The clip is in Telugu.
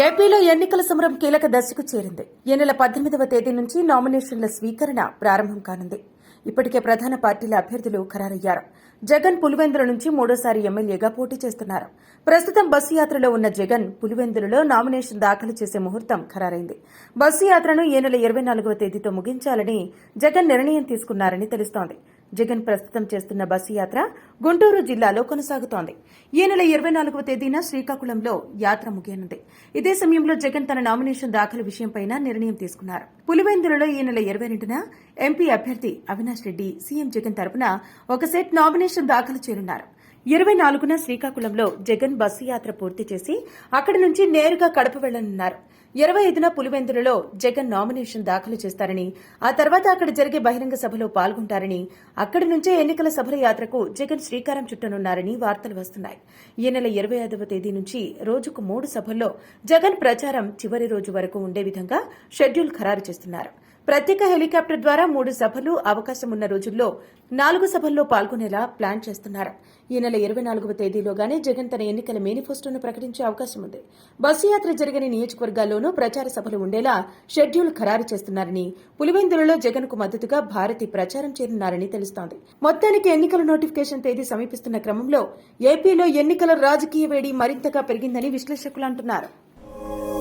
ఏపీలో ఎన్నికల సమరం కీలక దశకు చేరింది. ఈ నెల పద్దెనిమిదవ తేదీ నుంచి నామినేషన్ల స్వీకరణ ప్రారంభం కానుంది. ఇప్పటికే ప్రధాన పార్టీల అభ్యర్థులు ఖరారయ్యారు. జగన్ పులివెందుల నుంచి మూడోసారి ఎమ్మెల్యేగా పోటీ చేస్తున్నారు. ప్రస్తుతం బస్సు యాత్రలో ఉన్న జగన్ పులివెందులలో నామినేషన్ దాఖలు చేసే ముహూర్తం ఖరారైంది. బస్సు యాత్రను ఈ నెల ఇరవై నాలుగవ తేదీతో ముగించాలని జగన్ నిర్ణయం తీసుకున్నారని తెలుస్తోంది. జగన్ ప్రస్తుతం చేస్తున్న బస్సు యాత్ర గుంటూరు జిల్లాలో కొనసాగుతోంది. ఈ నెల ఇరవై నాలుగవ తేదీన శ్రీకాకుళంలో యాత్ర ముగియనుంది. ఇదే సమయంలో జగన్ తన నామినేషన్ దాఖలు విషయంపై నిర్ణయం తీసుకున్నారు. పులివెందులలో ఈ నెల ఇరవై రెండున ఎంపీ అభ్యర్థి అవినాష్ రెడ్డి సీఎం జగన్ తరపున ఒక సెట్ నామినేషన్ దాఖలు చేయనున్నారు ఇరవై నాలుగున శ్రీకాకుళంలో జగన్ బస్సు యాత్ర పూర్తి చేసి అక్కడి నుంచి నేరుగా కడప వెళ్ళనున్నారు ఇరవై ఐదున పులివెందులలో జగన్ నామినేషన్ దాఖలు చేస్తారని ఆ తర్వాత అక్కడ జరిగే బహిరంగ సభలో పాల్గొంటారని అక్కడి నుంచే ఎన్నికల సభల యాత్రకు జగన్ శ్రీకారం చుట్టనున్నారని వార్తలు వస్తున్నాయి. ఈ నెల ఇరవై ఐదవ తేదీ నుంచి రోజుకు మూడు సభల్లో జగన్ ప్రచారం చివరి రోజు వరకు ఉండే విధంగా షెడ్యూల్ ఖరారు చేస్తున్నారు. ప్రత్యేక హెలికాప్టర్ ద్వారా మూడు సభలు అవకాశం ఉన్న రోజుల్లో నాలుగు సభల్లో పాల్గొనేలా ప్లాన్ చేస్తున్నారు. ఈ నెల ఇరవై నాలుగవ తేదీలోగానే జగన్ తన ఎన్నికల మేనిఫెస్టోను ప్రకటించే అవకాశం ఉంది బస్సు యాత్ర జరిగిన నియోజకవర్గాల్లోనూ ప్రచార సభలు ఉండేలా షెడ్యూల్ ఖరారు చేస్తున్నారని పులివెందులలో జగన్కు మద్దతుగా భారతి ప్రచారం చేరున్నారని తెలుస్తోంది. మొత్తానికి ఎన్నికల నోటిఫికేషన్ తేదీ సమీపిస్తున్న క్రమంలో ఏపీలో ఎన్నికల రాజకీయ వేడి మరింతగా పెరిగిందని విశ్లేషకులు అంటున్నారు.